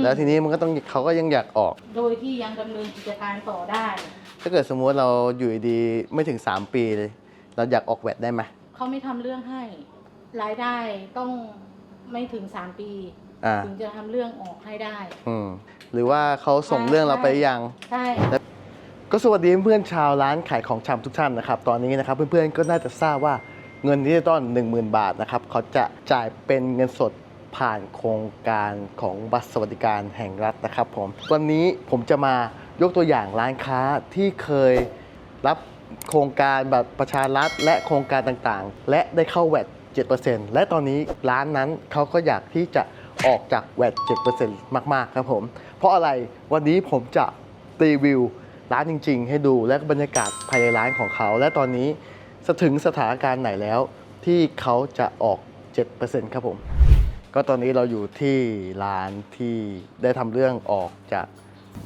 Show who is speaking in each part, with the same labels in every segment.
Speaker 1: ม
Speaker 2: แล้วทีนี้มันก็ต้องเขาก็ยังอยากออก
Speaker 1: โดยที่ยังดำเนินกิจการต่อได้
Speaker 2: ถ้าเกิดสมมุติเราอยู่ดีๆไม่ถึง 3 ปีเลย เราอยากออกแวดได้ไหม
Speaker 1: เขาไม่ทำเรื่องให้ รายได้ต้องไม่ถึง 3 ปี
Speaker 2: อ่า
Speaker 1: ถึงจะทำเรื่องออกให้ได้
Speaker 2: อืม หรือว่าเขาส่งเรื่องเราไปยัง
Speaker 1: ใช่
Speaker 2: ก็สวัสดีเพื่อนๆชาวร้านขายของชำทุกท่านนะครับ ตอนนี้นะครับเพื่อนๆก็น่าจะทราบว่าเงินดิจิตอล10,000 บาทนะครับเขาจะจ่ายเป็นเงินสด ผ่านโครงการของบัตรสวัสดิการแห่งรัฐนะครับผมวันนี้ผมจะมายกตัวอย่างร้านค้าที่เคยรับโครงการบัตรประชารัฐและโครงการต่างๆ และได้เข้าแวด7%และตอนนี้ร้านนั้นเขาก็อยากที่จะออกจากแวด7%มาก ๆ ครับผม เพราะอะไรวันนี้ผมจะรีวิวร้านจริง ๆ ให้ดูและบรรยากาศภายในร้านของเขา และตอนนี้สถึงสถานการณ์ไหนแล้วที่เขาจะออก 7%ครับผม ก็ตอนนี้เราอยู่ที่ร้านที่ได้ทำเรื่องออกจาก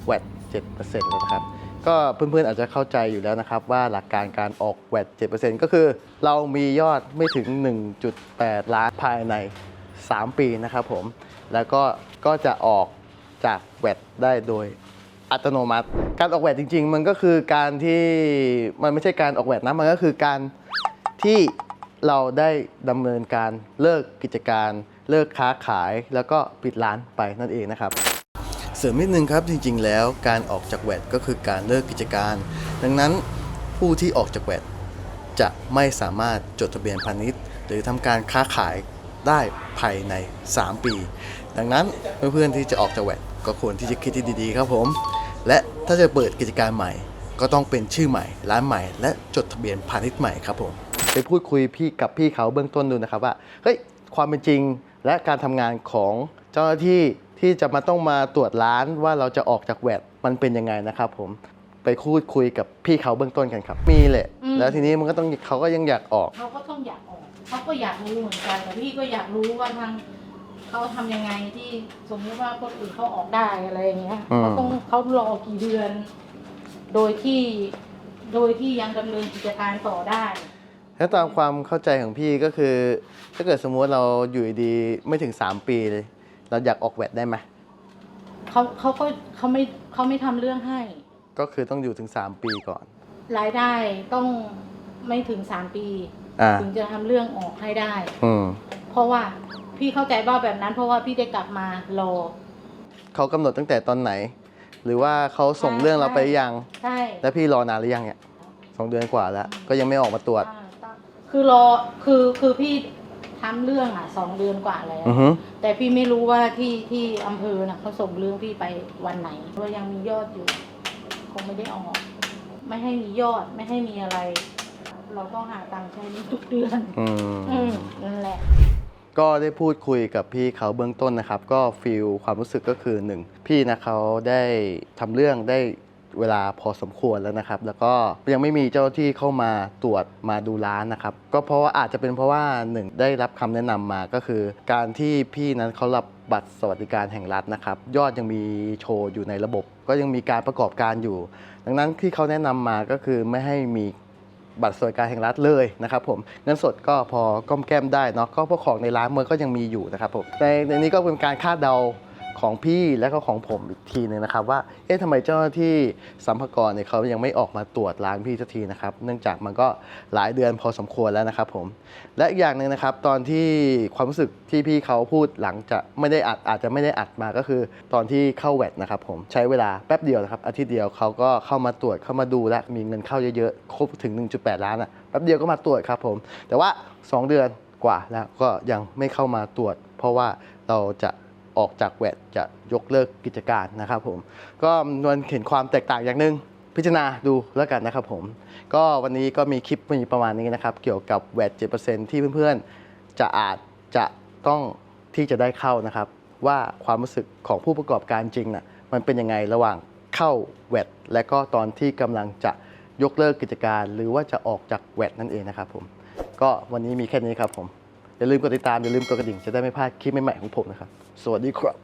Speaker 2: แวด7%แล้วนะครับ ก็เพื่อนๆอาจจะเข้าใจอยู่แล้วนะครับ ว่าหลักการการออกแวด7%ก็คือเรามียอดไม่ถึง 1.8 ล้านภายใน 3 ปีนะครับผม แล้วก็ก็จะออกจากแวดได้โดยอัตโนมัติ การออกแหวนจริง ๆ มันก็คือการที่มันไม่ใช่การออกแหวนนะมันก็คือการที่เราได้ดำเนินการเลิกกิจการ เลิกค้าขายแล้วก็ปิดร้านไปนั่นเองนะครับ เสริมนิดนึงครับจริงๆ แล้วการออกจากแวดก็คือการเลิกกิจการ ดังนั้นผู้ที่ออกจากแวดจะไม่สามารถจดทะเบียนพาณิชย์ หรือทำการค้าขายได้ภายใน 3 ปี ดังนั้นเพื่อนๆที่จะออกจากแวดก็ควรที่จะคิดที่ดีๆ ครับผม และถ้าจะเปิดกิจการใหม่ ก็ต้องเป็นชื่อใหม่ ร้านใหม่ และจดทะเบียนพาณิชย์ใหม่ครับผมไปพูดคุยพี่กับพี่เขาเบื้องต้นดูนะครับว่าเฮ้ยความเป็นจริง และการทำงานของเจ้าหน้าที่ที่จะมาต้องมาตรวจร้านว่าเราจะออกจากแวดมันเป็นยังไงนะครับผมไปพูดคุยกับพี่เขาเบื้องต้นกันครับ มีแหละ
Speaker 1: อืม
Speaker 2: แล้วทีนี้มันก็ต้องเขาก็ยังอยากออก
Speaker 1: เขาก็ต้องอยากออก เขาก็อยากรู้เหมือนกันแต่พี่ก็อยากรู้ว่าทางเขาทำยังไงที่สมมติว่าคนอื่นเขาออกได้อะไรอย่างเงี้ย
Speaker 2: อืม
Speaker 1: เขาต้องเขารอกี่เดือน โดยที่โดยที่ยังดำเนินกิจการต่อได้
Speaker 2: ถ้าตามความเข้าใจของพี่ก็คือ ถ้าเกิดสมมุติเราอยู่ดีๆไม่ถึง 3 ปีเลย เราอยากออกแวดได้ไหม
Speaker 1: เขาเขาก็เขาไม่เขาไม่ทำเรื่องให้
Speaker 2: ก็คือต้องอยู่ถึง 3 ปีก่อน
Speaker 1: รายได้ต้องไม่ถึงสามปี
Speaker 2: อ่า
Speaker 1: ถึงจะทำเรื่องออกให้ได้
Speaker 2: อืม
Speaker 1: เพราะว่าพี่เข้าใจว่าแบบนั้น เพราะว่าพี่ได้กลับมารอ
Speaker 2: เขากำหนดตั้งแต่ตอนไหน หรือว่าเขาส่งเรื่องเราไปยัง
Speaker 1: ใช่
Speaker 2: แล้วพี่รอนานหรือยังเนี่ยสองเดือนกว่าแล้ว ก็ยังไม่ออกมาตรวจ
Speaker 1: อ่าตั้ง คือรอคือคือพี่ทำเรื่องอะสองเดือนกว่าแล้ว
Speaker 2: อือฮึ
Speaker 1: แต่พี่ไม่รู้ว่าที่ที่อำเภอน่ะเขาส่งเรื่องพี่ไปวันไหนว่ายังมียอดอยู่ คงไม่ได้ออก ไม่ให้มียอดไม่ให้มีอะไร เราต้องหาตังค์ใช้หนี้ทุกเดือน
Speaker 2: อืม
Speaker 1: อืมนั่นแหละ
Speaker 2: ก็ได้พูดคุยกับพี่เขาเบื้องต้นนะครับ ก็ฟีลความรู้สึกก็คือหนึ่งพี่นะเขาได้ทำเรื่องได้ เวลาพอสมควรแล้วนะครับ แล้วก็ยังไม่มีเจ้าที่เข้ามาตรวจมาดูร้านนะครับ ก็เพราะว่าอาจจะเป็นเพราะว่าหนึ่งได้รับคำแนะนำมาก็คือ การที่พี่นั้นเขารับบัตรสวัสดิการแห่งรัฐนะครับ ยอดยังมีโชว์อยู่ในระบบ ก็ยังมีการประกอบการอยู่ ดังนั้นที่เขาแนะนำมาก็คือไม่ให้มีบัตรสวัสดิการแห่งรัฐเลยนะครับผมเงินสดก็พอก้มแก้มได้เนาะก็พวกของในร้านมันก็ยังมีอยู่นะครับผมในในนี้ก็เป็นการคาดเดา ของพี่และก็ของผมอีกทีหนึ่งนะครับ ว่าเอ๊ะทำไมเจ้าหน้าที่สัมภากรเนี่ยเขายังไม่ออกมาตรวจร้านพี่สักทีนะครับ เนื่องจากมันก็หลายเดือนพอสมควรแล้วนะครับผมและอีกอย่างหนึ่งนะครับตอนที่ความรู้สึกที่พี่เขาพูดหลังจะไม่ได้อัดอาจจะไม่ได้อัดมาก็คือ ตอนที่เข้าแวดนะครับผมใช้เวลาแป๊บเดียวนะครับอาทิตย์เดียวเขาก็เข้ามาตรวจเข้ามาดูและมีเงินเข้าเยอะๆครบถึง 1.8 ล้านอะแป๊บเดียวก็มาตรวจครับผมแต่ว่า 2 เดือนกว่าแล้วก็ยังไม่เข้ามาตรวจ เพราะว่าเราจะ ออกจากแวดจะยกเลิกกิจการนะครับผม ก็นวลเห็นความแตกต่างอย่างหนึ่งพิจารณาดูแล้วกันนะครับผม ก็วันนี้ก็มีคลิปมีประมาณนี้นะครับ เกี่ยวกับแวด7%ที่เพื่อนๆ จะอาจจะต้องที่จะได้เข้านะครับ ว่าความรู้สึกของผู้ประกอบการจริงน่ะมันเป็นยังไงระหว่างเข้าแวดและก็ตอนที่กำลังจะยกเลิกกิจการ หรือว่าจะออกจากแวดนั่นเองนะครับผม ก็วันนี้มีแค่นี้ครับผม อย่าลืมกดติดตามอย่าลืมกดกระดิ่งจะได้ไม่พลาดคลิปใหม่ๆของผมนะครับ สวัสดีครับ